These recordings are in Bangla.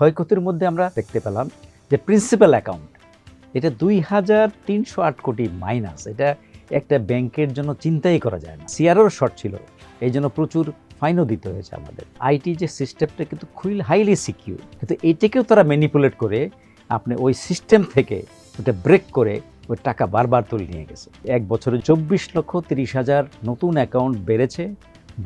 ক্ষয়ক্ষতির মধ্যে আমরা দেখতে পেলাম যে প্রিন্সিপাল অ্যাকাউন্ট এটা দুই হাজার তিনশো আট কোটি মাইনাস এটা একটা ব্যাংকের জন্য চিন্তাই করা যায় না। সিআরও শর্ট ছিল, এই জন্য প্রচুর ফাইনও দিতে হয়েছে আমাদের। আইটি যে সিস্টেমটা কিন্তু খুবই হাইলি সিকিউর কিন্তু এইটাকেও তারা ম্যানিপুলেট করে আপনি ওই সিস্টেম থেকে ওটা ব্রেক করে ওই টাকা বারবার তুলে নিয়ে গেছে। এক বছরে চব্বিশ লক্ষ তিরিশ হাজার নতুন অ্যাকাউন্ট বেড়েছে,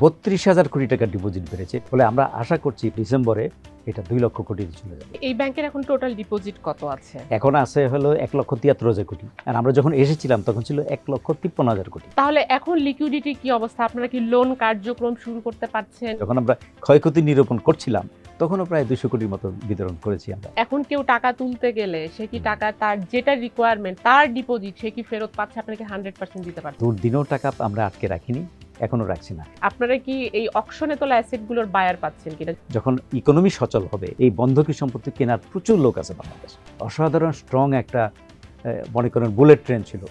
বত্রিশ হাজার কোটি টাকা ডিপোজিট বেড়েছে, ফলে আমরা আশা করছি ডিসেম্বরে এটা দুই লক্ষ কোটি চলে যাবে। এই ব্যাংকের এখন টোটাল ডিপোজিট কত আছে? এখন আছে হলো এক লক্ষ তিয়াত্তর হাজার কোটি। আর আমরা যখন এসেছিলাম তখন ছিল এক লক্ষ তিপ্পান্ন হাজার কোটি। তাহলে এখন লিকুইডিটি কি অবস্থা? আপনারা কি লোন কার্যক্রম শুরু করতে পারছেন? যখন আমরা ক্ষয়ক্ষতি নিরূপণ করছিলাম তখনও প্রায় দুশো কোটির মতো বিতরণ করেছি আমরা। এখন কেউ টাকা তুলতে গেলে সে কি টাকা তার যেটা রিকোয়ারমেন্ট তার ডিপোজিট সে কি ফেরত পাচ্ছে? আপনাকে হান্ড্রেড পার্সেন্ট দিতে পারছে। দুর্দিনও টাকা আমরা আটকে রাখিনি। এখনও রাখছি না। আপনারা কি এই অকশনে তোলা অ্যাসেটগুলোর বায়ার পাচ্ছেন কিনা? যখন ইকোনমি সচল হবে এই বন্ধকি সম্পত্তি কেনার প্রচুর লোক আছে বাংলাদেশ। অসাধারণ স্ট্রং একটা মনে করেন বুলেট ট্রেন ছিল।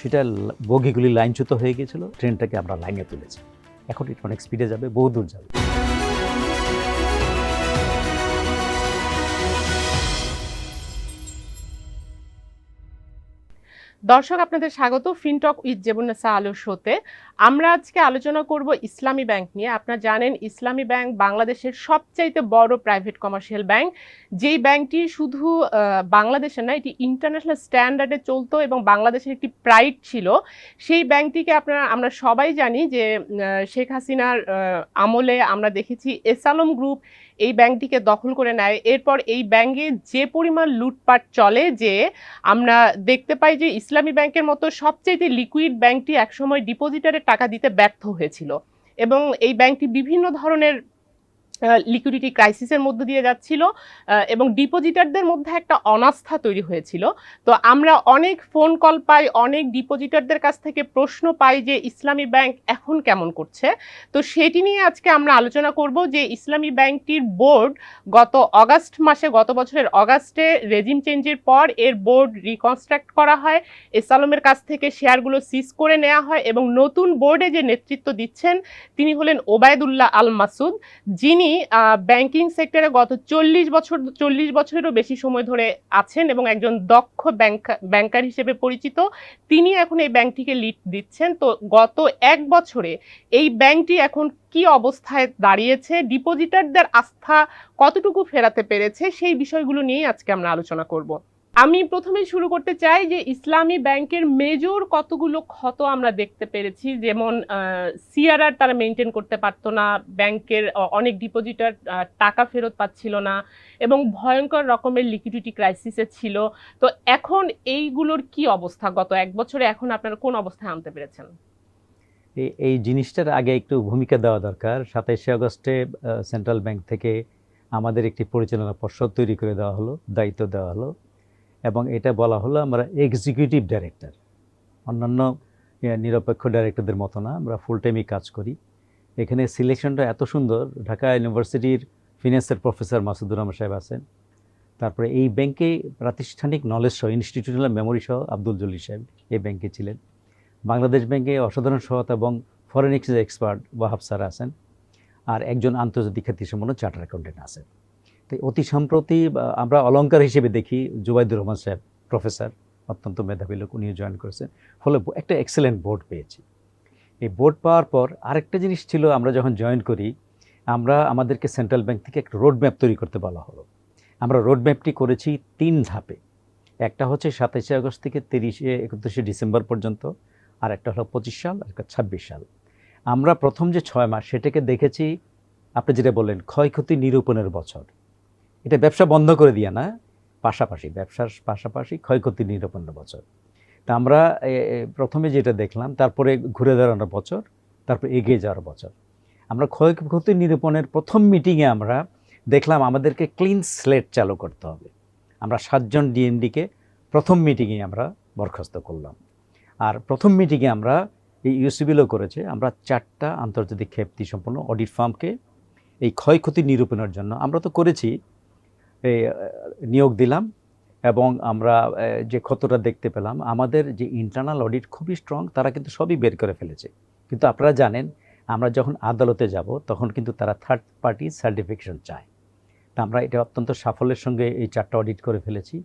সেটা বগিগুলি লাইনচ্যুত হয়ে গিয়েছিল। ট্রেনটাকে আমরা লাইনে তুলেছি। এখন এটা অনেক স্পিডে যাবে বহু দূর যাবে। দর্শক, আপনাদের স্বাগত ফিনটক উইথ জেবুন্নেসা আলো শোতে। আমরা আজকে আলোচনা করব ইসলামী ব্যাংক নিয়ে। আপনারা জানেন, ইসলামী ব্যাংক বাংলাদেশের সবচাইতে বড় প্রাইভেট কমার্শিয়াল ব্যাংক। যেই ব্যাংকটি শুধু বাংলাদেশে না, এটি ইন্টারন্যাশনাল স্ট্যান্ডার্ডে চলতো এবং বাংলাদেশের একটি প্রাইড ছিল। সেই ব্যাংকটিকে আপনারা, আমরা সবাই জানি যে শেখ হাসিনার আমলে আমরা দেখেছি এসালম গ্রুপ এই ব্যাংকটিকে দখল করে নেয়। এরপর এই ব্যাংকে যে পরিমাণ লুটপাট চলে যে আমরা দেখতে পাই যে ইসলামী ব্যাংকের মতো সবচেয়ে লিকুইড ব্যাংকটি একসময় ডিপোজিটারের টাকা দিতে ব্যর্থ হয়েছিল। এবং এই ব্যাংকটি বিভিন্ন ধরনের লিকুইডিটি ক্রাইসিসের মধ্য দিয়ে যাচ্ছিল এবং ডিপোজিটারদের মধ্যে একটা অনাস্থা তৈরি হয়েছিল। তো আমরা অনেক ফোন কল পাই, অনেক ডিপোজিটারদের কাছ থেকে প্রশ্ন পাই যে ইসলামী ব্যাংক এখন কেমন করছে। তো সেটি নিয়ে আজকে আমরা আলোচনা করব যে ইসলামী ব্যাংকটির বোর্ড গত অগাস্ট মাসে, গত বছরের অগাস্টে রেজিম চেঞ্জের পর এর বোর্ড রিকনস্ট্রাক্ট করা হয়। এসালমের কাছ থেকে শেয়ারগুলো সিজ করে নেওয়া হয় এবং নতুন বোর্ডে যে নেতৃত্ব দিচ্ছেন, তিনি হলেন ওবায়দুল্লাহ আল মাসুদ যিনি ব্যাংকিং সেক্টরে গত চল্লিশ বছর, চল্লিশ বছরেরও বেশি সময় ধরে আছেন এবং একজন দক্ষ ব্যাংক ব্যাংকার হিসেবে পরিচিত। তিনি এখন এই ব্যাংকটিকে লিড দিচ্ছেন। তো গত এক বছরে এই ব্যাংকটি এখন কি অবস্থায় দাঁড়িয়েছে? ডিপোজিটারদের আস্থা কতটুকু ফেরাতে পেরেছে? সেই বিষয়গুলো নিয়েই আজকে আমরা আলোচনা করব। আমি প্রথমে শুরু করতে চাই যে ইসলামী ব্যাংকের মেজর কতগুলো ক্ষত আমরা দেখতে পেরেছি। যেমন সিআরআর তারা মেনটেন করতে পারতো না, ব্যাংকের অনেক ডিপোজিটার টাকা ফেরত পাচ্ছিল না, এবং ভয়ঙ্কর রকমের লিকুইডিটি ক্রাইসিসে ছিল। তো এখন এইগুলোর কি অবস্থা? গত এক বছরে এখন আপনারা কোন অবস্থায় আনতে পেরেছেন? এই জিনিসটার আগে একটু ভূমিকা দেওয়া দরকার। সাতাইশে আগস্টে সেন্ট্রাল ব্যাংক থেকে আমাদের একটি পরিচালনা পর্ষদ তৈরি করে দেওয়া হলো, দায়িত্ব দেওয়া হলো। এবং এটা বলা হলো আমরা এক্সিকিউটিভ ডাইরেক্টর অন্যান্য নিরপেক্ষ ডাইরেক্টরদের মতো না, আমরা ফুল টাইমই কাজ করি। এখানে সিলেকশনটা এত সুন্দর, ঢাকা ইউনিভার্সিটির ফিনান্সের প্রফেসর মাসুদুর রহমান সাহেব আছেন। তারপরে এই ব্যাংকে প্রাতিষ্ঠানিক নলেজ সহ ইনস্টিটিউশনাল মেমোরি সহ আব্দুল জলিল সাহেব এই ব্যাংকে ছিলেন। বাংলাদেশ ব্যাংকে অসাধারণ সহায়তা এবং foreign exchange expert Wahab sir আছেন। আর একজন আন্তর্জাতিক খ্যাতিসম্পন্ন চার্টার অ্যাকাউন্টেন্ট আছেন। অতি সম্প্রতি আমরা অলংকার হিসেবে দেখি জুবাইদুর রহমান সাহেব প্রফেসর, অত্যন্ত মেধাবী লোক, উনিও জয়েন করেছেন। ফলে একটা এক্সেলেন্ট বোর্ড পেয়েছি। এই বোর্ড পাওয়ার পর আরেকটা জিনিস ছিল, আমরা যখন জয়েন করি, আমরা আমাদেরকে সেন্ট্রাল ব্যাংক থেকে একটা রোড ম্যাপ তৈরি করতে বলা হলো। আমরা রোড ম্যাপটি করেছি তিন ধাপে। একটা হচ্ছে সাতাশে আগস্ট থেকে তিরিশে একত্রিশে ডিসেম্বর পর্যন্ত, আর একটা হলো পঁচিশ সাল, আর একটা ছাব্বিশ সাল। আমরা প্রথম যে ছয় মাস, সেটাকে দেখেছি, আপনি যেটা বললেন, ক্ষয়ক্ষতি নিরূপণের বছর। এটা ব্যবসা বন্ধ করে দিয়ে না, পাশাপাশি, ব্যবসার পাশাপাশি ক্ষয়ক্ষতি নিরূপণের বছর। তা আমরা প্রথমে যেটা দেখলাম, তারপরে ঘুরে দাঁড়ানোর বছর, তারপর এগিয়ে যাওয়ার বছর। আমরা ক্ষয়ক্ষতি নিরূপণের প্রথম মিটিংয়ে আমরা দেখলাম আমাদেরকে ক্লিন স্লেট চালু করতে হবে। আমরা সাতজন ডিএমডিকে প্রথম মিটিংয়ে আমরা বরখাস্ত করলাম। আর প্রথম মিটিংয়ে আমরা এই ইউসিবিলও করেছে, আমরা চারটা আন্তর্জাতিক খ্যাপ্তি সম্পন্ন অডিট ফার্মকে এই ক্ষয়ক্ষতি নিরূপণের জন্য আমরা তো করেছি নিয়োগ দিলাম এবং আমরা যে ক্ষতটা দেখতে পেলাম, আমাদের যে ইন্টারনাল অডিট খুবই স্ট্রং তারা কিন্তু সবই বের করে ফেলেছে। কিন্তু আপনারা জানেন, আমরা যখন আদালতে যাব, তখন কিন্তু তারা থার্ড পার্টি সার্টিফিকেশন চায়। তা আমরা এটা অত্যন্ত সাফল্যের সঙ্গে এই চারটা অডিট করে ফেলেছি।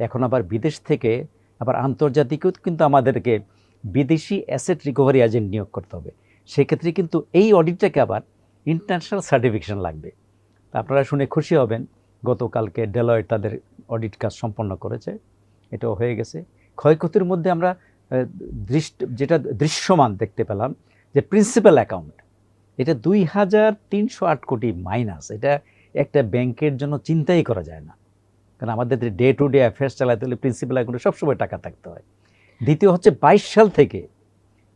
এখন আবার বিদেশ থেকে, আবার আন্তর্জাতিকও কিন্তু আমাদেরকে বিদেশি অ্যাসেট রিকভারি এজেন্ট নিয়োগ করতে হবে। সেক্ষেত্রে কিন্তু এই অডিটটাকে আবার ইন্টারন্যাশনাল সার্টিফিকেশন লাগবে। তা আপনারা শুনে খুশি হবেন। গতকালকে ডেলয়েট তাদের অডিট কাজ সম্পন্ন করেছে। এটাও হয়ে গেছে। ক্ষয়ক্ষতির মধ্যে আমরা দৃষ্ট, যেটা দৃশ্যমান দেখতে পেলাম যে প্রিন্সিপাল অ্যাকাউন্ট এটা দুই হাজার তিনশো আট কোটি মাইনাস এটা একটা ব্যাংকের জন্য চিন্তাই করা যায় না। কারণ আমাদের ডে টু ডে অ্যাফেয়ার্স চালাতে হলে প্রিন্সিপাল অ্যাকাউন্টে সবসময় টাকা থাকতে হয়। দ্বিতীয় হচ্ছে বাইশ সাল থেকে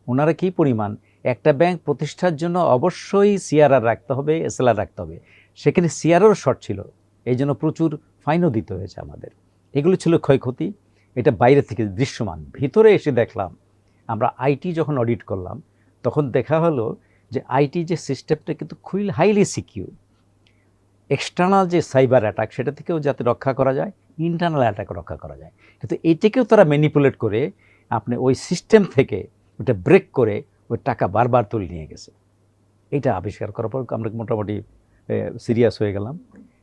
ওনারা কী পরিমাণ, একটা ব্যাংক প্রতিষ্ঠার জন্য অবশ্যই সিআরআর রাখতে হবে এসএলআর রাখতে হবে। সেখানে সিআরআরও শর্ট ছিল। এই জন্য প্রচুর ফাইনও দিতে হয়েছে আমাদের। এগুলো ছিল ক্ষয়ক্ষতি, এটা বাইরে থেকে দৃশ্যমান। ভিতরে এসে দেখলাম, আমরা আইটি যখন অডিট করলাম, তখন দেখা হলো যে আইটি যে সিস্টেমটা কিন্তু খুবই হাইলি সিকিউর। এক্সটার্নাল যে সাইবার অ্যাটাক, সেটা থেকেও যাতে রক্ষা করা যায়, ইন্টারনাল অ্যাটাক রক্ষা করা যায়। কিন্তু এটাকেও তারা ম্যানিপুলেট করে আপনি ওই সিস্টেম থেকে ওটা ব্রেক করে ওই টাকা বারবার তুলে নিয়ে গেছে। এটা আবিষ্কার করার পর আমরা মোটামুটি সিরিয়াস হয়ে গেলাম।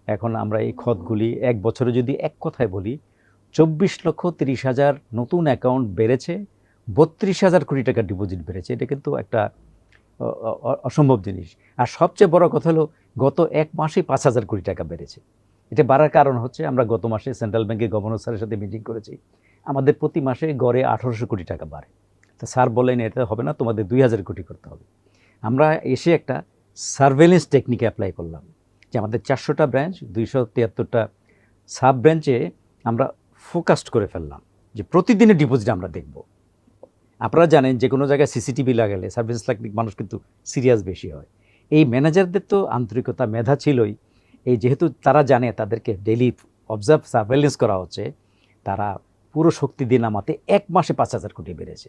এখন আমরা এই খতগুলি এক বছরে যদি এক কথায় বলি, চব্বিশ লক্ষ তিরিশ হাজার নতুন অ্যাকাউন্ট বেড়েছে, বত্রিশ হাজার কোটি টাকা ডিপোজিট বেড়েছে। এটা কিন্তু একটা অসম্ভব জিনিস। আর সবচেয়ে বড় কথা হলো, গত এক মাসেই পাঁচ হাজার কোটি টাকা বেড়েছে। এটা বাড়ার কারণ হচ্ছে, আমরা গত মাসে সেন্ট্রাল ব্যাংকের গভর্নর স্যারের সাথে মিটিং করেছি। আমাদের প্রতি মাসে গড়ে আঠারোশো কোটি টাকা বাড়ে। তা স্যার বললেন, এটা হবে না, তোমাদের দুই হাজার কোটি করতে হবে। আমরা এসে একটা সার্ভেলেন্স টেকনিক অ্যাপ্লাই করলাম। যে আমাদের চারশোটা ব্রাঞ্চ দুইশো তিয়াত্তরটা সাব ব্রাঞ্চে আমরা ফোকাসড করে ফেললাম যে প্রতিদিনের ডিপোজিট আমরা দেখব। আপনারা জানেন যে কোনো জায়গায় সিসিটিভি লাগালে সার্ভিস লাগলে মানুষ কিন্তু সিরিয়াস বেশি হয়। এই ম্যানেজারদের তো আন্তরিকতা মেধা ছিলই। এই যেহেতু তারা জানে, তাদেরকে ডেলি অবজার্ভ সার্ভেলেন্স করা হচ্ছে, তারা পুরো শক্তি দিয়ে নামাতে এক মাসে পাঁচ হাজার কোটি বেড়েছে।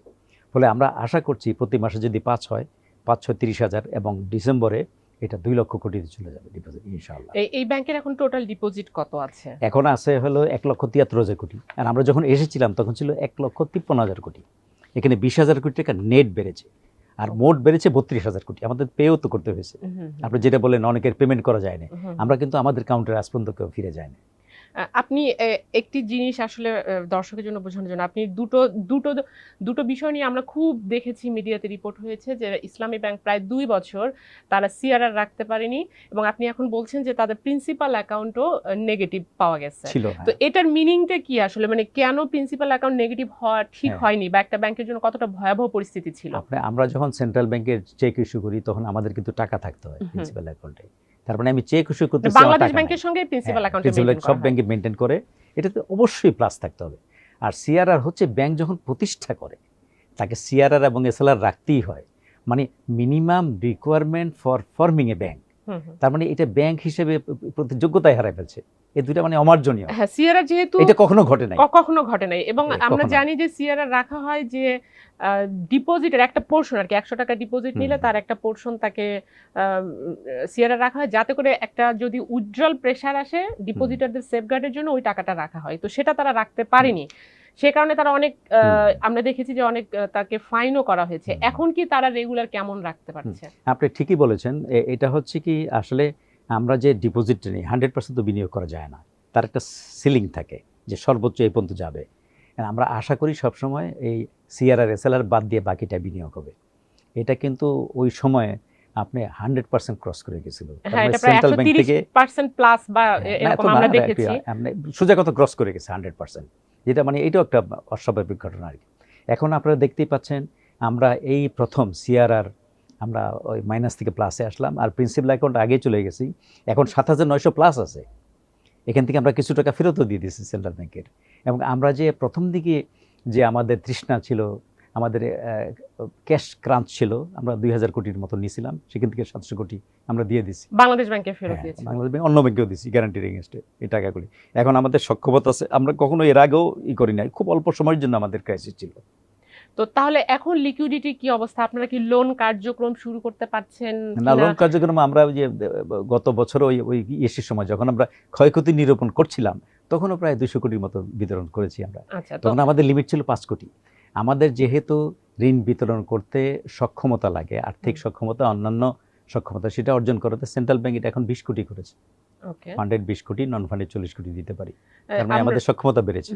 ফলে আমরা আশা করছি প্রতি মাসে যদি পাঁচ হয়, পাঁচ ছয় তিরিশ হাজার এবং ডিসেম্বরে এটা দুই লক্ষ কোটিতে চলে যাবে ডিপোজিট ইনশাআল্লাহ। এই ব্যাংকের এখন টোটাল ডিপোজিট কত আছে? এখন আছে হলো এক লক্ষ তিয়াত্তর হাজার কোটি। আর আমরা যখন এসেছিলাম তখন ছিল এক লক্ষ তিপ্পান্ন হাজার কোটি। এখানে বিশ হাজার কোটি টাকা নেট বেড়েছে। আর মোট বেড়েছে বত্রিশ হাজার কোটি। আমাদের পেও তো করতে হয়েছে। আপনি যেটা বলেন অনেকের পেমেন্ট করা যায় না আমরা কিন্তু আমাদের কাউন্টারে আজ পর্যন্ত কেউ ফিরে যায় না আপনি একটি জিনিস আসলে দর্শকের জন্য বোঝানোর জন্য আপনি দুটো দুটো দুটো বিষয় নিয়ে আমরা খুব দেখেছি মিডিয়াতে রিপোর্ট হয়েছে যে ইসলামী ব্যাংক প্রায় দুই বছর তারা সিআরআর রাখতে পারেনি এবং আপনি এখন বলছেন যে তাদের প্রিন্সিপাল অ্যাকাউন্টও নেগেটিভ পাওয়া গেছে। তো এটার মিনিংটা কি আসলে? মানে কেন প্রিন্সিপাল অ্যাকাউন্ট নেগেটিভ হওয়া ঠিক হ্যাঁ। হয়নি বা একটা ব্যাংকের জন্য কতটা ভয়াবহ পরিস্থিতি ছিল? আমরা যখন সেন্ট্রাল ব্যাংকের চেক ইস্যু করি তখন আমাদের কিন্তু টাকা থাকতে হয় প্রিন্সিপাল অ্যাকাউন্টে তার মানে আমি চেক ইস্যু করতে বাংলাদেশ ব্যাংকের সঙ্গে প্রিন্সিপাল অ্যাকাউন্ট সব ব্যাংকে মেনটেন করে এটাতে অবশ্যই প্লাস থাকতে হবে। আর সিআরআর হচ্ছে ব্যাংক যখন প্রতিষ্ঠা করে তাকে সিআরআর এবং এসএলআর রাখতেই হয়। মানে minimum requirement for forming a bank তার মানে এটা ব্যাংক হিসেবে যোগ্যতায় হারায় ফেলছে। এই দুইটা মানে অমার্জনীয়। হ্যাঁ সিআরআর যেহেতু এটা কখনো ঘটে নাই। কখনো ঘটে নাই। এবং আমরা জানি যে সিআরআর রাখা হয় যে ডিপোজিটের একটা পোর্শন আর কি। একশো টাকা ডিপোজিট নিলে তার একটা পোর্শন তাকে সিআরআর রাখা হয়। যাতে করে একটা যদি উজ্জ্বল প্রেশার আসে ডিপোজিটারদের সেফগার্ডের জন্য ওই টাকাটা রাখা হয়। তো সেটা তারা রাখতে পারেনি। সে কারণে তারা অনেক আমরা দেখেছি যে অনেক তাকে ফাইনও করা হয়েছে। এখন কি তারা রেগুলার কেমন রাখতে পারছে? আপনি ঠিকই বলেছেন। এটা হচ্ছে কি আসলে আমরা যে ডিপোজিটটা নিই হান্ড্রেড পার্সেন্ট তো বিনিয়োগ করা যায় না। তার একটা সিলিং থাকে যে সর্বোচ্চ এই পর্যন্ত যাবে। আমরা আশা করি সবসময় এই সিআরআর এসএলআর বাদ দিয়ে বাকিটা বিনিয়োগ হবে। এটা কিন্তু ওই সময়ে আপনি হান্ড্রেড পার্সেন্ট ক্রস করে গেছিল। হ্যাঁ এ- হ্যাঁ, এরকম এত না, আমরা না, দেখেছি। একটু, আপনি সোজা কথা ক্রস করে গেছে হান্ড্রেড পার্সেন্ট যেটা মানে এটাও একটা অস্বাভাবিক ঘটনা আর কি। এখন আপনারা দেখতেই পাচ্ছেন, আমরা এই প্রথম সিআরআর আমরা ওই মাইনাস থেকে প্লাসে আসলাম আর প্রিন্সিপাল অ্যাকাউন্ট আগে চলে গেছি। এখন সাত হাজার নয়শো প্লাস আছে। এখান থেকে আমরা কিছু টাকা ফেরতও দিয়ে দিয়েছি সেন্ট্রাল ব্যাংকের এবং আমরা যে প্রথম দিকে যে আমাদের তৃষ্ণা ছিল আমাদের ক্যাশ ক্রাঞ্চ ছিল আমরা দুই হাজার কোটির মতো নিয়েছিলাম সেখান থেকে সাতশো কোটি আমরা দিয়ে দিছি বাংলাদেশ ব্যাংকে ফেরত হ্যাঁ, দিয়েছে বাংলাদেশ ব্যাংক অন্য ব্যাংকেও দিচ্ছি গ্যারান্টির এগেনস্টে এই টাকাগুলি। এখন আমাদের সক্ষমতা আছে আমরা কখনো এর আগেও ই করি নাই খুব অল্প সময়ের জন্য আমাদের ক্রাইসিস ছিল। তো তাহলে এখন লিকুইডিটি কি অবস্থা? আপনারা কি লোন কার্যক্রম শুরু করতে পারছেন না লোন কার্যক্রম আমরা যে গত বছর ওই ওই ইয়েসির সময় যখন আমরা ক্ষয়ক্ষতি নিরূপণ করছিলাম তখনও প্রায় দুশো কোটির মতো বিতরণ করেছি আমরা। আচ্ছা তখন আমাদের লিমিট ছিল পাঁচ কোটি। আমাদের যেহেতু ঋণ বিতরণ করতে সক্ষমতা লাগে আর্থিক সক্ষমতা অন্যান্য সক্ষমতা সেটা অর্জন করাতে সেন্ট্রাল ব্যাংক এটা এখন বিশ কোটি করেছে। ফান্ডেড বিশ কোটি নন ফান্ডেড চল্লিশ কোটি দিতে পারি। তার মানে আমাদের সক্ষমতা বেড়েছে।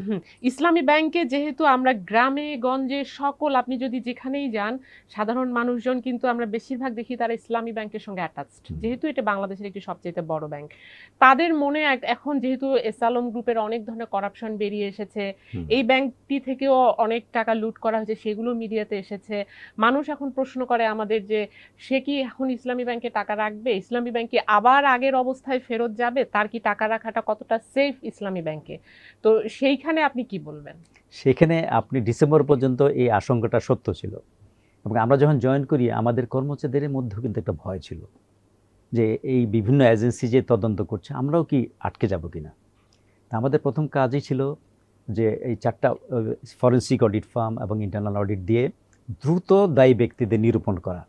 ইসলামী ব্যাংকে যেহেতু আমরা গ্রামে গঞ্জে সকল আপনি যদি যেখানেই যান সাধারণ মানুষজন কিন্তু আমরা বেশিরভাগ দেখি তারা ইসলামী ব্যাংকের সঙ্গে অ্যাটাচড যেহেতু এটা বাংলাদেশের একটি সবচেয়ে বড় ব্যাংক। তাদের মনে এখন যেহেতু এসালম গ্রুপের অনেক ধরনের করাপশন বেরিয়ে এসেছে এই ব্যাংকটি থেকেও অনেক টাকা লুট করা হয়েছে সেগুলো মিডিয়াতে এসেছে। মানুষ এখন প্রশ্ন করে আমাদের যে সে কি এখন ইসলামী ব্যাংকে টাকা রাখবে? ইসলামী ব্যাংকে আবার আগের অবস্থায় ফেরত যাবে? তার কি টাকা রাখাটা কতটা সেফ ইসলামী ব্যাংকে তো সেইখানে আপনি কি বলবেন? সেখানে আপনি ডিসেম্বর পর্যন্ত এই আশঙ্কাটা সত্য ছিল। এবং আমরা যখন জয়েন করি, আমাদের কর্মচারীদের মধ্যেও কিন্তু একটা ভয় ছিল। যে এই বিভিন্ন এজেন্সি যে তদন্ত করছে, আমরাও কি আটকে যাব কিনা? তা আমাদের প্রথম কাজই ছিল যে এই চারটা ফরেন্সিক অডিট ফার্ম এবং ইন্টারনাল অডিট দিয়ে দ্রুত দায়ী ব্যক্তিদের নিরূপণ করা।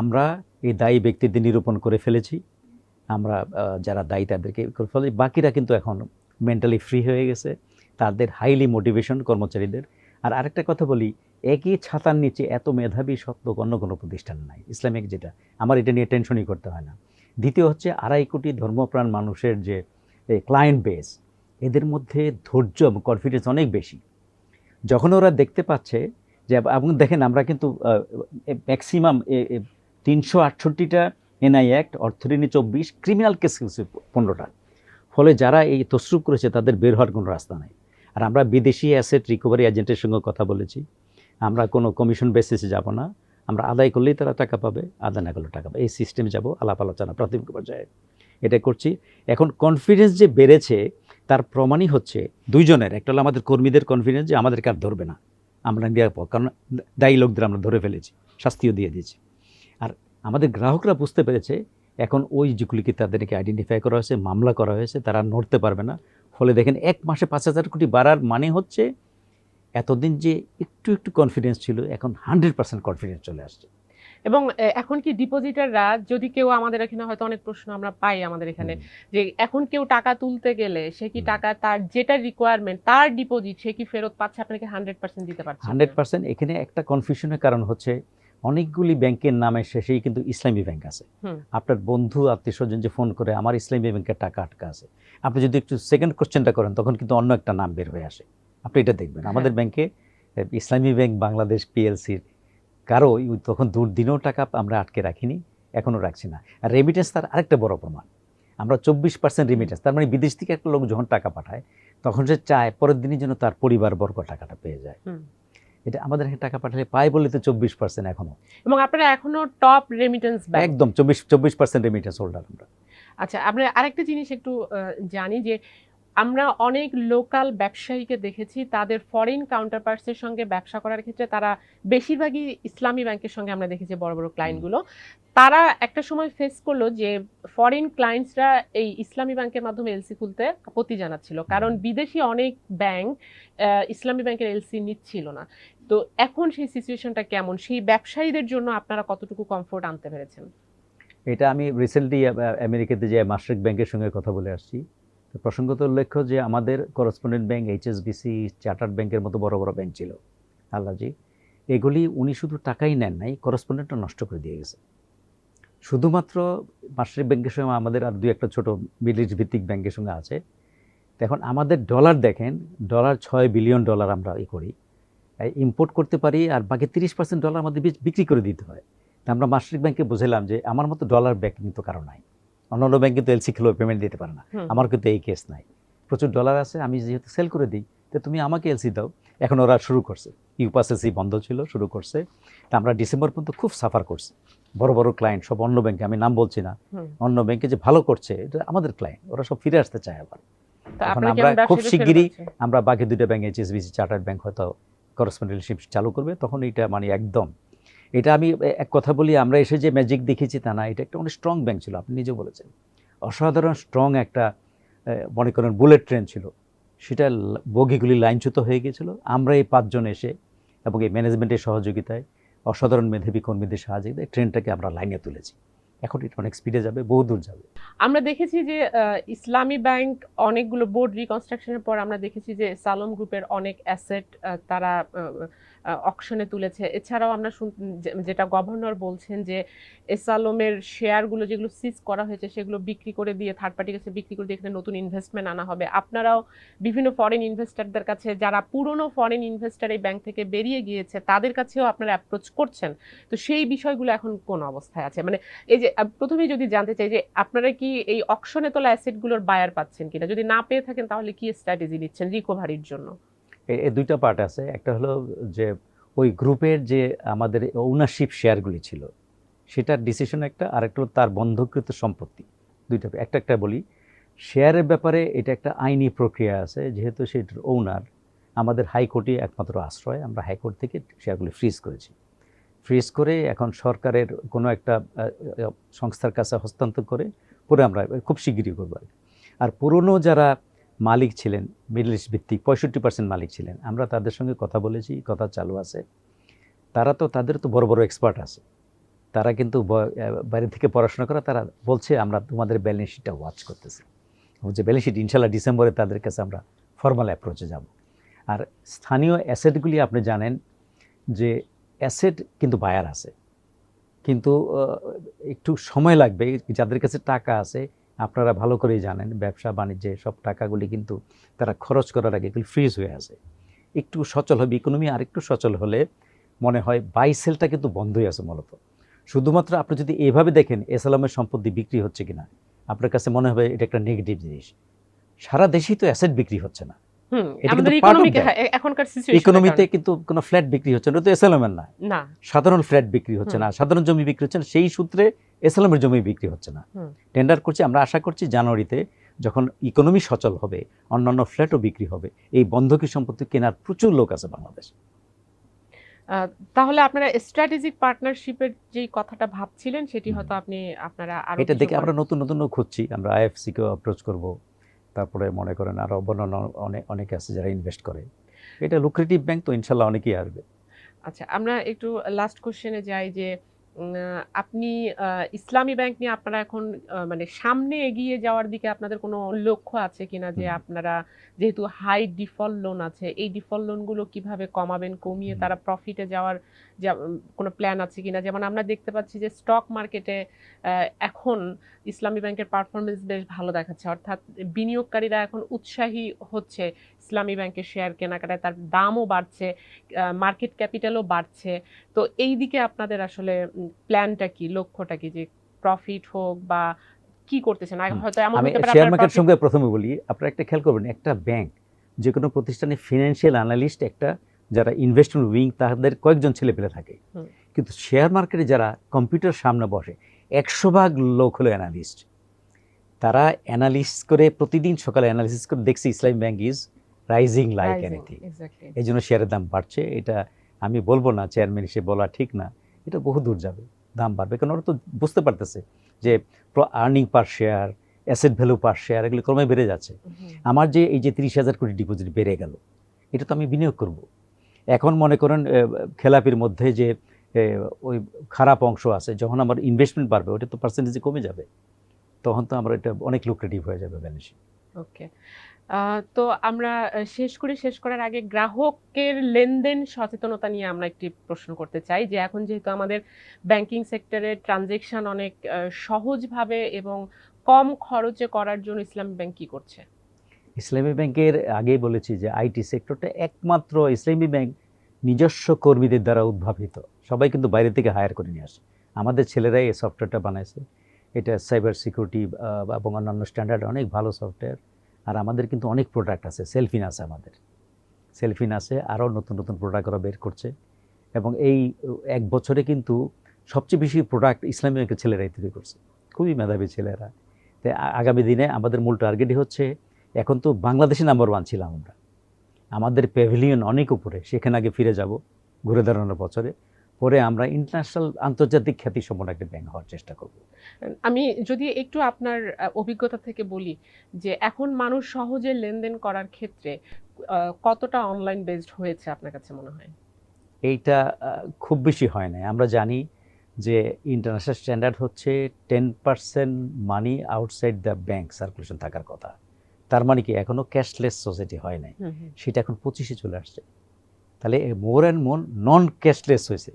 আমরা এই দায়ী ব্যক্তিদের নিরূপণ করে ফেলেছি। আমরা যারা দায়ী তাদেরকে ফেলে। বাকিরা কিন্তু এখন মেন্টালি ফ্রি হয়ে গেছে। তাদের হাইলি মোটিভেশন কর্মচারীদের। আর আরেকটা কথা বলি, একই ছাতার নিচে এত মেধাবী সত্য অন্য কোনো প্রতিষ্ঠান নাই। ইসলামিক যেটা, আমার এটা নিয়ে টেনশনই করতে হয় না। দ্বিতীয় হচ্ছে, আড়াই কোটি ধর্মপ্রাণ মানুষের যে ক্লায়েন্ট বেস এদের মধ্যে ধৈর্য কনফিডেন্স অনেক বেশি। যখন ওরা দেখতে পাচ্ছে যে, এবং দেখেন আমরা কিন্তু ম্যাক্সিমাম তিনশো আটষট্টিটা এনআই অ্যাক্ট অর্থঋণী চব্বিশ, ক্রিমিনাল কেস পনেরোটা। ফলে যারা এই তসরুপ করেছে, তাদের বের হওয়ার কোনো রাস্তা নেই। আর আমরা বিদেশি অ্যাসেট রিকভারি এজেন্টের সঙ্গে কথা বলেছি। আমরা কোনো কমিশন বেসিসে যাব না। আমরা আদায় করলেই তারা টাকা পাবে, আদায় না করলে টাকা পাবে। এই সিস্টেমে যাব, আলাপ আলোচনা, প্রাথমিক পর্যায়ে। এটা করছি। এখন কনফিডেন্স যে বেড়েছে, তার প্রমাণই হচ্ছে দুইজনের। একটা হলো আমাদের কর্মীদের কনফিডেন্স যে আমাদেরকে আর ধরবে না। আমরা নিরাপদ। কারণ দায়ী লোকদের আমরা ধরে ফেলেছি, শাস্তিও দিয়ে দিয়েছি। আর আমাদের গ্রাহকরা বুঝতে পেরেছে এখন ওই যেগুলিকে তাদেরকে আইডেন্টিফাই করা হয়েছে মামলা করা হয়েছে তারা নড়তে পারবে না। ফলে দেখেন এক মাসে পাঁচ হাজার কোটি বাড়ার মানে হচ্ছে এতদিন যে একটু একটু কনফিডেন্স ছিল এখন হান্ড্রেড পার্সেন্ট কনফিডেন্স চলে আসছে। এবং এখন কি ডিপোজিটাররা যদি কেউ আমাদের এখানে হয়তো অনেক প্রশ্ন আমরা পাই আমাদের এখানে যে এখন কেউ টাকা তুলতে গেলে সে কি টাকা তার যেটা রিকোয়ারমেন্ট তার ডিপোজিট সে কি ফেরত পাচ্ছে আপনাকে হান্ড্রেড পার্সেন্ট দিতে পারছে হান্ড্রেড পার্সেন্ট এখানে একটা কনফিউশনের কারণ হচ্ছে অনেকগুলি ব্যাংকের নামের শেষেই কিন্তু ইসলামী ব্যাংক আছে। আপনার বন্ধু আত্মীয় স্বজন যে ফোন করে আমার ইসলামী ব্যাংকের টাকা আটকা আছে। আপনি যদি একটু সেকেন্ড কোশ্চেনটা করেন তখন কিন্তু অন্য একটা নাম বের হয়ে আসে। আপনি এটা দেখবেন। আমাদের ব্যাংকে ইসলামী ব্যাংক বাংলাদেশ পিএলসির কারও তখন দুর্দিনেও টাকা আমরা আটকে রাখিনি এখনও রাখছি না। আর রেমিটেন্স তার আরেকটা বড় প্রমাণ। আমরা চব্বিশ পার্সেন্ট রেমিটেন্স তার মানে বিদেশ থেকে একটা লোক যখন টাকা পাঠায় তখন সে চায় পরের দিনই যেন তার পরিবারবর্গ টাকাটা পেয়ে যায়। এটা আমাদের এখানে টাকা পাঠালে পায় বলে তো চব্বিশ পার্সেন্ট এখনও এবং আপনারা এখনও টপ রেমিটেন্স একদম চব্বিশ চব্বিশ পার্সেন্ট রেমিটেন্স হোল্ডার আমরা। আচ্ছা আপনার আরেকটা জিনিস একটু জানি যে আমরা অনেক লোকাল ব্যবসায়ীকে দেখেছি তাদের ফরেন কাউন্টারপার্টসের সঙ্গে ব্যবসা করার ক্ষেত্রে তারা বেশিরভাগই ইসলামী ব্যাংকের সঙ্গে আমরা দেখেছি বড় বড় ক্লায়েন্টগুলো তারা একটা সময় ফেস করল যে ফরেন ক্লায়েন্টসরা এই ইসলামী ব্যাংকের মাধ্যমে এলসি খুলতে আপত্তি জানাচ্ছিল। কারণ বিদেশি অনেক ব্যাংক ইসলামী ব্যাংকের এলসি নিচ্ছিল না। তো এখন সেই সিচুয়েশনটা কেমন? সেই ব্যবসায়ীদের জন্য আপনারা কতটুকু কমফোর্ট আনতে পেরেছেন? এটা আমি রিসেন্টলি আমেরিকাতে যে মাস্টার্ক ব্যাংকের সঙ্গে কথা বলে আসছি। প্রসঙ্গত উল্লেখ্য যে আমাদের করসপন্ডেন্ট ব্যাংক এইচএসবিসি চার্টার্ড ব্যাংকের মতো বড় বড় ব্যাংক ছিল। আল্লাহজি এগুলি উনি শুধু টাকাই নেন নাই করসপন্ডেন্টটা নষ্ট করে দিয়ে গেছে। শুধুমাত্র মাস্টার্ক ব্যাংকের সঙ্গে আমাদের আর দুই একটা ছোট বিলিজ ভিত্তিক ব্যাংকের সঙ্গে আছে। এখন আমাদের ডলার দেখেন ডলার ছয় বিলিয়ন ডলার আমরা ই করি। ইম্পোর্ট করতে পারি আর বাকি তিরিশ পার্সেন্ট ডলার আমাদের বিক্রি করে দিতে হয়। তা আমরা মাস্টার্ক ব্যাংকে বুঝলাম যে আমার মতো ডলার ব্যাংক কিন্তু কারও নাই। অন্যান্য ব্যাংকে তো এলসি খেলেও পেমেন্ট দিতে পারে না। আমার কিন্তু এই কেস নাই। প্রচুর ডলার আছে আমি যেহেতু সেল করে দিই তো তুমি আমাকে এলসি দাও। এখন ওরা শুরু করছে। ইউপাস এলসি বন্ধ ছিল শুরু করছে। তা আমরা ডিসেম্বর পর্যন্ত খুব সাফার করছি। বড় বড় ক্লায়েন্ট সব অন্য ব্যাংকে আমি নাম বলছি না। অন্য ব্যাংকে যে ভালো করছে এটা আমাদের ক্লায়েন্ট ওরা সব ফিরে আসতে চায় আবার। এখন আমরা খুব শিগগিরই আমরা বাকি দুইটা ব্যাংক এইচএসবিসি চার্টার্ড ব্যাংক হয়তো করসপন্ডেন্টশিপ চালু করবে তখন এটা মানে একদম। এটা আমি এক কথা বলি আমরা এসে যে ম্যাজিক দেখেছি তা না এটা একটা অনেক স্ট্রং ব্যাংক ছিল আপনি নিজে বলেছেন। অসাধারণ স্ট্রং একটা মনে করেন বুলেট ট্রেন ছিল। সেটা বগিগুলি লাইনচ্যুত হয়ে গিয়েছিল আমরা এই পাঁচজন এসে এবং এই ম্যানেজমেন্টের সহযোগিতায় অসাধারণ মেধাবী কর্মীদের সাহায্যে ট্রেনটাকে আমরা লাইনে তুলেছি। এখন এটা অনেক স্পিডে যাবে, বহু দূর যাবে। আমরা দেখেছি যে ইসলামী ব্যাংক অনেকগুলো বোর্ড রিকনস্ট্রাকশনের পর আমরা দেখেছি যে, সালম গ্রুপের অনেক অ্যাসেট তারা অকশনে তুলেছে। এছাড়াও আমরা যেটা গভর্নর বলছেন যে, এসালমের শেয়ারগুলো যেগুলো সিজ করা হয়েছে, সেগুলো বিক্রি করে দিয়ে থার্ড পার্টির কাছে বিক্রি করে দিয়ে এখানে নতুন ইনভেস্টমেন্ট আনা হবে। আপনারাও বিভিন্ন ফরেন ইনভেস্টারদের কাছে, যারা পুরনো ফরেন ইনভেস্টার এই ব্যাংক থেকে বেরিয়ে গিয়েছে, তাদের কাছেও আপনারা অ্যাপ্রোচ করছেন। তো সেই বিষয়গুলো এখন কোন অবস্থায় আছে? মানে এই যে প্রথমেই যদি জানতে চাই যে, আপনারা কি এই অকশনে তোলা অ্যাসেটগুলোর বায়ার পাচ্ছেন কিনা? যদি না পেয়ে থাকেন, তাহলে কি স্ট্র্যাটেজি নিচ্ছেন রিকভারির জন্য? এ- দুইটা পার্ট আছে। একটা হলো যে ওই গ্রুপের যে আমাদের ওনারশিপ শেয়ারগুলি ছিল, সেটার ডিসিশন একটা, আর একটা হলো তার বন্ধকৃত সম্পত্তি। দুইটা, একটা একটা বলি। শেয়ারের ব্যাপারে এটা একটা আইনি প্রক্রিয়া আছে, যেহেতু সেটার ওনার আমাদের হাইকোর্টে একমাত্র আশ্রয়, আমরা হাইকোর্ট থেকে শেয়ারগুলি ফ্রিজ করেছি। ফ্রিজ করে এখন সরকারের কোনো একটা সংস্থার কাছে হস্তান্তর করে, পরে আমরা খুব শিগগিরই করব। আর পুরনো যারা মালিক ছিলেন মিডল ইস্ট ভিত্তিক, পঁয়ষট্টি পার্সেন্ট মালিক ছিলেন। আমরা তাদের সঙ্গে কথা বলেছি, কথা চালু আছে। তারা তো, তাদের তো বড় বড় এক্সপার্ট আছে। তারা কিন্তু বাইরে থেকে পড়াশোনা করা, তারা বলছে, আমরা তোমাদের ব্যালেন্স শিটটা ওয়াচ করতেছি। যে ব্যালেন্স শিট ইনশাল্লাহ ডিসেম্বরে তাদের কাছে আমরা ফর্মাল অ্যাপ্রোচে যাব। আর স্থানীয় অ্যাসেটগুলি আপনি জানেন যে অ্যাসেট কিন্তু বায়ার আছে। কিন্তু একটু সময় লাগবে, যাদের কাছে টাকা আছে আপনারা ভালো করেই জানেন, ব্যবসা, বাণিজ্যে সব টাকাগুলি কিন্তু তারা খরচ করার আগে এগুলি ফ্রিজ হয়ে আছে। একটু সচল হবে ইকোনমি আর একটু সচল হলে মনে হয় বাই সেলটা কিন্তু বন্ধই আছে মূলত। শুধুমাত্র আপনি যদি এভাবে দেখেন এসালামের সম্পত্তি বিক্রি হচ্ছে কিনা, আপনার কাছে মনে হবে এটা একটা নেগেটিভ জিনিস। সারা দেশেই তো অ্যাসেট বিক্রি হচ্ছে না। ইকোনমিতে কিন্তু কোনো ফ্ল্যাট বিক্রি হচ্ছে না তো এসালামের না। না। সাধারণ ফ্ল্যাট বিক্রি হচ্ছে না সাধারণ জমি বিক্রি হচ্ছে না সেই সূত্রে এসএলএমের জমি বিক্রি হচ্ছে না। টেন্ডার করছি আমরা আশা করছি জানুয়ারিতে যখন ইকোনমি সচল হবে অন্যান্য ফ্ল্যাটও বিক্রি হবে এই বন্ধকি সম্পত্তি কেনার প্রচুর লোক আছে বাংলাদেশ। তাহলে আপনারা স্ট্র্যাটেজিক পার্টনারশিপের যেই কথাটা ভাবছিলেন সেটি হয়তো আপনি আপনারা এটা দেখে আমরা নতুন নতুন খুঁজছি আমরা আইএফসিকেও অ্যাপ্রোচ করব। তারপরে মনে করেন আরও অন্যান্য অনেক অনেকে আছে যারা ইনভেস্ট করে। এটা লুক্রেটিভ ব্যাংক তো ইনশাল্লাহ অনেকেই আসবে আচ্ছা আমরা একটু লাস্ট কোশ্চেনে যাই যে আপনি ইসলামী ব্যাংক নিয়ে আপনারা এখন মানে সামনে এগিয়ে যাওয়ার দিকে আপনাদের কোনো লক্ষ্য আছে কিনা যে আপনারা যেহেতু হাই ডিফল্ট লোন আছে এই ডিফল্ট লোনগুলো কীভাবে কমাবেন কমিয়ে তারা প্রফিটে যাওয়ার কোনো প্ল্যান আছে কিনা? যেমন আমরা দেখতে পাচ্ছি যে স্টক মার্কেটে এখন ইসলামী ব্যাংকের পারফরমেন্স বেশ ভালো দেখাচ্ছে। অর্থাৎ বিনিয়োগকারীরা এখন উৎসাহী হচ্ছে। ইসলামী ব্যাংকের শেয়ার কেনাকাটায় তার দামও বাড়ছে মার্কেট ক্যাপিটালও বাড়ছে। তো এই দিকে আপনাদের আসলে প্ল্যানটা কি লক্ষ্যটা কি যে প্রফিট হোক বা কি করতেছেন? হয়তো এমন আমি শেয়ার মার্কেট সঙ্গে প্রথমে বলি আপনারা একটা খেয়াল করবেন একটা ব্যাংক যে কোনো প্রতিষ্ঠানে ফিনান্সিয়াল অ্যানালিস্ট একটা যারা ইনভেস্টমেন্ট উইং তাদের কয়েকজন ছেলে পেলে থাকে কিন্তু শেয়ার মার্কেটে যারা কম্পিউটার সামনে বসে একশো ভাগ লোক হলো অ্যানালিস্ট তারা অ্যানালিস্ট করে প্রতিদিন সকালে অ্যানালিসিস করে দেখছি Islam bank is rising like anything এই জন্য শেয়ারের দাম বাড়ছে। এটা আমি বলব না চেয়ারম্যান হিসেবে বলা ঠিক না। এটা বহু দূর যাবে দাম বাড়বে। কারণ ওরা তো বুঝতে পারতেছে যে earning per share asset value per share এগুলো ক্রমে বেড়ে যাচ্ছে। আমার যে এই যে তিরিশ হাজার কোটি ডিপোজিট বেড়ে গেল এটা তো আমি বিনিয়োগ করব। এখন মনে করেন খেলাপির মধ্যে যে ওই খারাপ অংশ আছে যখন আমার ইনভেস্টমেন্ট বাড়বে ওটা তো পার্সেন্টেজে কমে যাবে। তখন তো আমার এটা অনেক লুক্রেটিভ হয়ে যাবে ব্যালেন্স ওকে তো আমরা শেষ করে। শেষ করার আগে গ্রাহকের লেনদেন সচেতনতা নিয়ে আমরা একটি প্রশ্ন করতে চাই যে, এখন যেহেতু আমাদের ব্যাংকিং সেক্টরে ট্রানজেকশন অনেক সহজভাবে এবং কম খরচে করার জন্য ইসলামী ব্যাংক কি করছে? ইসলামী ব্যাংকের আগেই বলেছি যে আইটি সেক্টরটা একমাত্র ইসলামী ব্যাংক নিজস্ব কর্মীদের দ্বারা উদ্ভাবিত। সবাই কিন্তু বাইরে থেকে হায়ার করে নিয়ে আসে। আমাদের ছেলেরাই এই সফটওয়্যারটা বানাইছে। এটা সাইবার সিকিউরিটি এবং অন্যান্য স্ট্যান্ডার্ড অনেক ভালো সফটওয়্যার আর আমাদের কিন্তু অনেক প্রোডাক্ট আছে সেলফিন আছে আমাদের। সেলফিন আছে, আরও নতুন নতুন প্রোডাক্ট ওরা বের করছে। এবং এই এক বছরে কিন্তু সবচেয়ে বেশি প্রোডাক্ট ইসলামী ব্যাংকের ছেলেরাই তৈরি করছে। খুবই মেধাবী ছেলেরা। তাই আগামী দিনে আমাদের মূল টার্গেটই হচ্ছে, এখন তো বাংলাদেশে নাম্বার ওয়ান ছিলাম আমরা। আমাদের প্যাভিলিয়ন অনেক উপরে, সেখানে আগে ফিরে যাব, ঘুরে দাঁড়ানোর বছরে। পরে আমরা ইন্টারন্যাশনাল আন্তর্জাতিক খ্যাতি সম্পন্ন একটা ব্যাংক হওয়ার চেষ্টা করব। আমি যদি একটু আপনার অভিজ্ঞতা থেকে বলি যে এখন মানুষ সহজে লেনদেন করার ক্ষেত্রে কতটা অনলাইন বেসড হয়েছে আপনার কাছে মনে হয়? এইটা খুব বেশি হয় না আমরা জানি যে ইন্টারন্যাশনাল স্ট্যান্ডার্ড হচ্ছে ten percent money outside the bank circulation থাকার কথা। তার মানে কি এখনও ক্যাশলেস সোসাইটি হয় নাই। সেটা এখন পঁচিশে চলে আসছে। তাহলে more and more non cashless হয়েছে।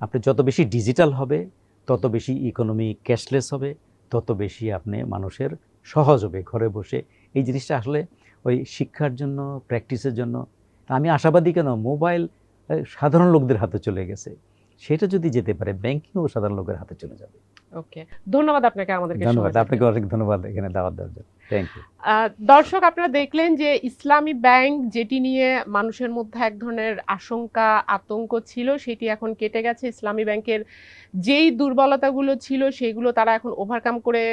আপনি যত বেশি ডিজিটাল হবে তত বেশি ইকোনমি ক্যাশলেস হবে তত বেশি আপনি মানুষের সহজ হবে ঘরে বসে। এই জিনিসটা আসলে ওই শিক্ষার জন্য প্র্যাকটিসের জন্য আমি আশাবাদী কেন? মোবাইল সাধারণ লোকদের হাতে চলে গেছে। সেটা যদি যেতে পারে ব্যাংকিংও সাধারণ লোকের হাতে চলে যাবে। ওকে ধন্যবাদ আপনাকে আমাদেরকে ধন্যবাদ। আপনাকে অনেক ধন্যবাদ এখানে দাওয়াত দেওয়ার জন্য। থ্যাংক ইউ দর্শক, আপনারা দেখলেন যে ইসলামী ব্যাংক যেটি নিয়ে মানুষের মধ্যে এক ধরনের আশঙ্কা, আতঙ্ক ছিল, সেটি এখন কেটে গেছে। ইসলামী ব্যাংকের যেই দুর্বলতাগুলো ছিল, সেগুলো তারা এখন ওভারকাম করে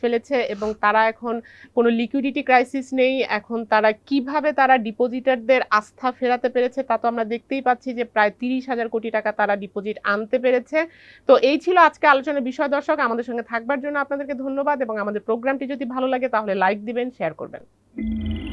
ফেলেছে এবং তারা এখন কোনো লিকুইডিটি ক্রাইসিস নেই। এখন তারা কীভাবে তারা ডিপোজিটারদের আস্থা ফেরাতে পেরেছে তা তো আমরা দেখতেই পাচ্ছি যে প্রায় তিরিশ হাজার কোটি টাকা তারা ডিপোজিট আনতে পেরেছে। তো এই ছিল আজকে আলোচনার বিষয়। দর্শক, আমাদের সঙ্গে থাকবার জন্য আপনাদেরকে ধন্যবাদ এবং আমাদের প্রোগ্রামটি যদি ভালো লাগে তাহলে লাইক দিবেন করবেন শেয়ার করবেন।